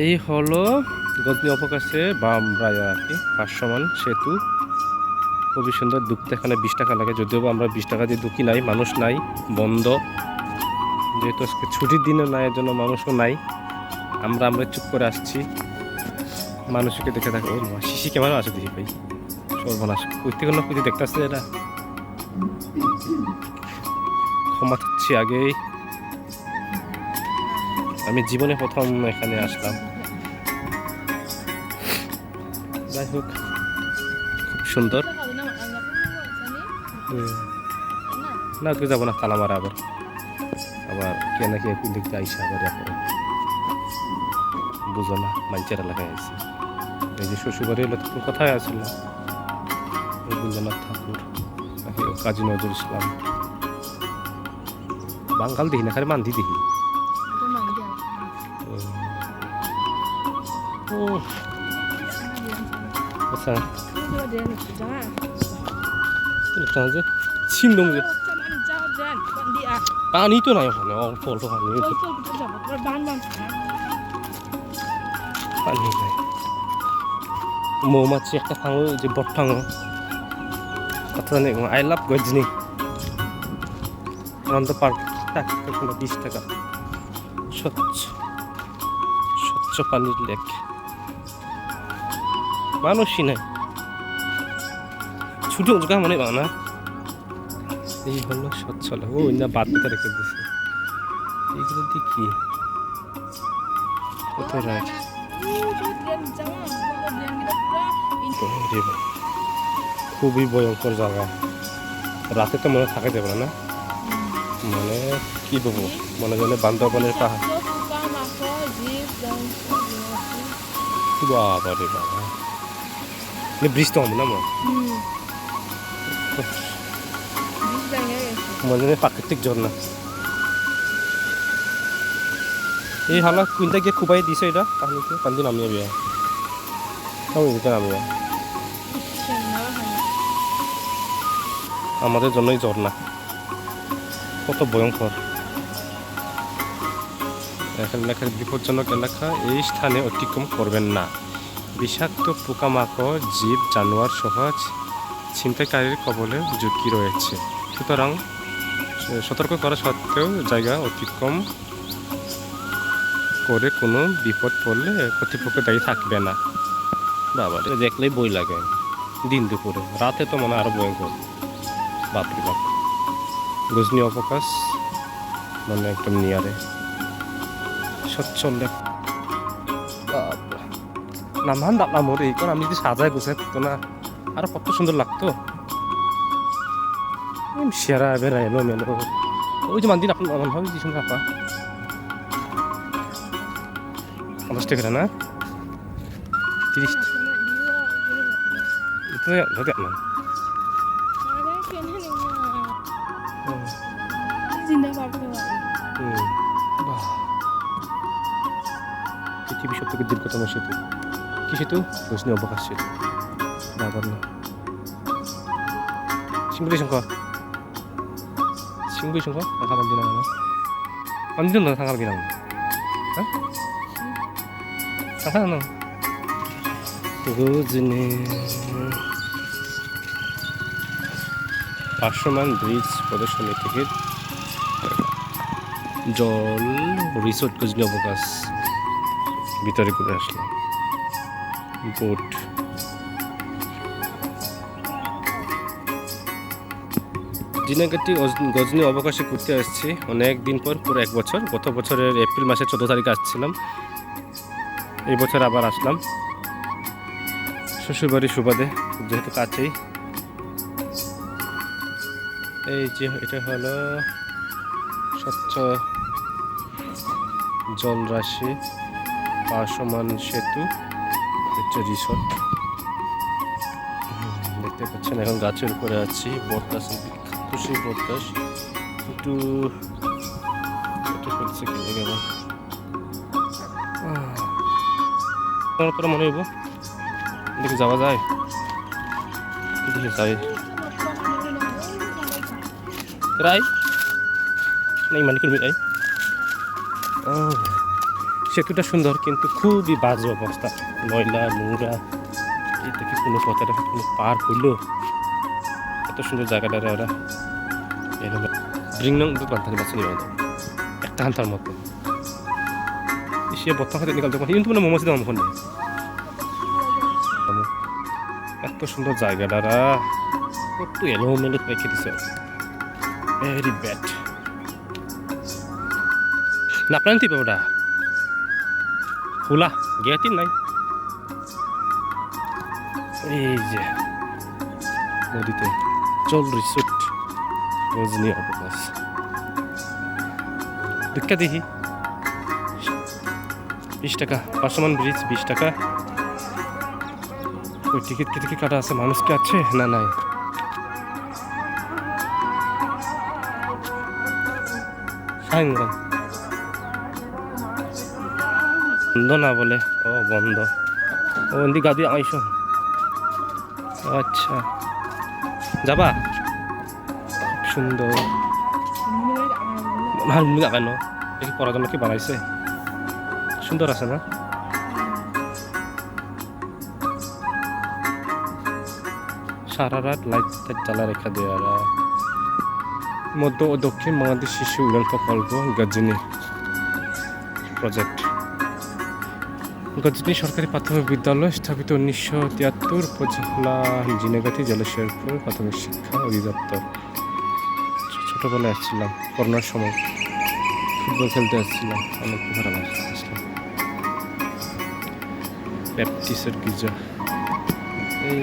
এই হলো গজনি অবকাশে বামরায়া আর কি ভাসমান সেতু। খুবই সুন্দর দুঃখতে এখানে বিশ টাকা লাগে যদিও আমরা বিশ টাকা দিয়ে ঢুকি নাই মানুষ নাই বন্ধ। যেহেতু আজকে ছুটির দিনও নাই এর জন্য মানুষও নাই। আমরা আমরা চুপ করে আসছি। মানুষকে দেখে থাকে। ও মা, শিশি কেমন আছে দেখি ভাই। সর্বনাশ। কইতে কোনো কিছু দেখতে আসছে এরা? ক্ষমা চাচ্ছি আগেই। আমি জীবনে প্রথম এখানে আসলাম। যাই হোক, খুব সুন্দর। না তুই যাব না, তালা মারা আবার। আবার কে না কে কোন দিক আইসা আবার করে। বুঝো না মাঞ্চের এলাকায় আইসি। এই যে শ্বশুরবাড়ি এলো তখন কোথায় আসছিল রবীন্দ্রনাথ ঠাকুর কাজী নজরুল ইসলাম? বাঙ্গাল দেখি না, খালি মান্দি দেখি ও আচ্ছা। এটা যে ছিন্নম যে পানি তো নাই ওখানে, অল্প অল্প পানি পানি নাই। মৌমাছি একটা ফাঙো যে বট ফাঙো। কথা জানি I love Ghajini Anand park টাকা বিশ টাকা। স্বচ্ছ স্বচ্ছ পানির লেক। মানুষই নাই। ছুটি উজগা মনে পাও না? এই হলো স্বচ্ছ লেক ও না পেতে রেখে দিছে। এইগুলো দিয়ে কি? কোথায় রাখ? খুবই ভয়ঙ্কর জায়গা। রাতে তো মনে থাকা যাবে না। মানে কি দেবো মনে জানে বান্দরবানের পাহাড় বাবা। রে বাবা। মানে ব্রিজ না মনে মনে জানে প্রাকৃতিক ঝর্ণা। এই হালা কুইন্টা গিয়ে খুবাই দিছে এটা? পানিতে পানি নামিয়ে বিয়া। আমি এটা নামিয়ে। আমাদের জন্যই ঝর্ণা। কত ভয়ঙ্কর। এখানে লেখার বিপজ্জনক এলাকা এই স্থানে অতিক্রম করবেন না। বিষাক্ত পোকামাকড় জীব জানোয়ার সহ ছিনতাইকারীর কবলে ঝুঁকি রয়েছে। সুতরাং সতর্ক করা সত্ত্বেও জায়গা অতিক্রম করে কোনো বিপদ পড়লে কর্তৃপক্ষ দায়ী থাকবে না। বাবা রে, দেখলেই বই লাগে। দিন দুপুরে রাতে তো মনে আরও আরও ভয়ঙ্কর বাপরে বাপ। গজনি অবকাশ মানে একদম নিয়ারে। সচ্ছল নামান দাঁড়াম ওরে কারণ আমি যদি সাজায় গুছাই থাকতো না আরও কত সুন্দর লাগতো। সেরা বেড়া এলো মেলো। ওই যে মানদিন আপনার মনে হয় যে সুন্দর আপা পঞ্চাশ টাকা। না তিরিশ man পৃথিবী সব থেকে দীর্ঘতম সেতু। কি সেতু রোশনি অবকাশ সেতু বাবার না। সিংগুলি শঙ্খ সিংগুলি শঙ্খ থাকা বান্দি না বান্দি না থাকা বান্দি না হ্যাঁ? থাকা না। গজনি ভাসমান ব্রিজ প্রদর্শনী থেকে জল রিসোর্ট গজনি অবকাশ। ভিতরে ঘুরে আসলাম। বোট দিনাগাটি গজনি অবকাশে ঘুরতে আসছি। অনেক দিন পর, পুরো এক বছর। গত বছরের এপ্রিল মাসের চোদ্দ তারিখে আসছিলাম। এই বছর আবার আসলাম। শ্বশুরবাড়ির সুবাদে, যেহেতু কাছেই। এই যে, এটা হলো স্বচ্ছ জলরাশি পাশমান সেতু। রিসোর্ট দেখতে পাচ্ছেন, এখন গাছের উপরে আছি, বটগাছ খুশি বটগাছ। একটু ফেলছে কেটে গেল তারপরে মনে হইব দেখি যাওয়া যায়। দেখি যাই। রাই। নাই মানে করবি রাই। সেতুটা সুন্দর, কিন্তু খুবই বাজে অবস্থা। ময়লা, নোংরা, এই থেকে কোনো পথের কোনো পার হইল। এত সুন্দর জায়গাটা ওরা। এরকম। ব্রিং নং বান্ধানি বাচ্চা নিয়ে একটা হান্তার মতো। সে বর্তমান খাতে নিকাল তখন কিন্তু মানে মোমো সিদ্ধ মোমো নেই। এত সুন্দর জায়গাটা কত এলো মেলো রেখে দিছে ভেরি ব্যাড না আপনার নিতে ওটা খোলা গেটই নাই এই যে নদীতে চল রিসোর্ট রজনী অবকাশ ভিক্ষা দেখি বিশ টাকা পার্সমান ব্রিজ বিশ টাকা ওই টিকিট কেটে কি কাটা আছে মানুষ কি আছে না নাই সাইনগঞ্জ বন্ধ না বলে? ও, বন্ধ। ও এমনি গাদি আইস আচ্ছা। যাবা? সুন্দর। ভালো লাগানো দেখি কি বানাইছে। সুন্দর আছে না? সারা রাত লাইট টাইট জ্বালা রেখা দেওয়া মধ্য ও দক্ষিণ বাংলাদেশ শিশু উন্নয়ন প্রকল্প, গজনী প্রজেক্ট গজনী সরকারি প্রাথমিক বিদ্যালয় স্থাপিত উনিশশো তিয়াত্তর উপজেলা জিনেগাতি জলেশ্বরপুর প্রাথমিক শিক্ষা অধিদপ্তর। ছোটোবেলায় আসছিলাম, করোনার সময়। ফুটবল খেলতে আসছিলাম, অনেক ভালো আসছিলাম ব্যাপটিসের গির্জা। এই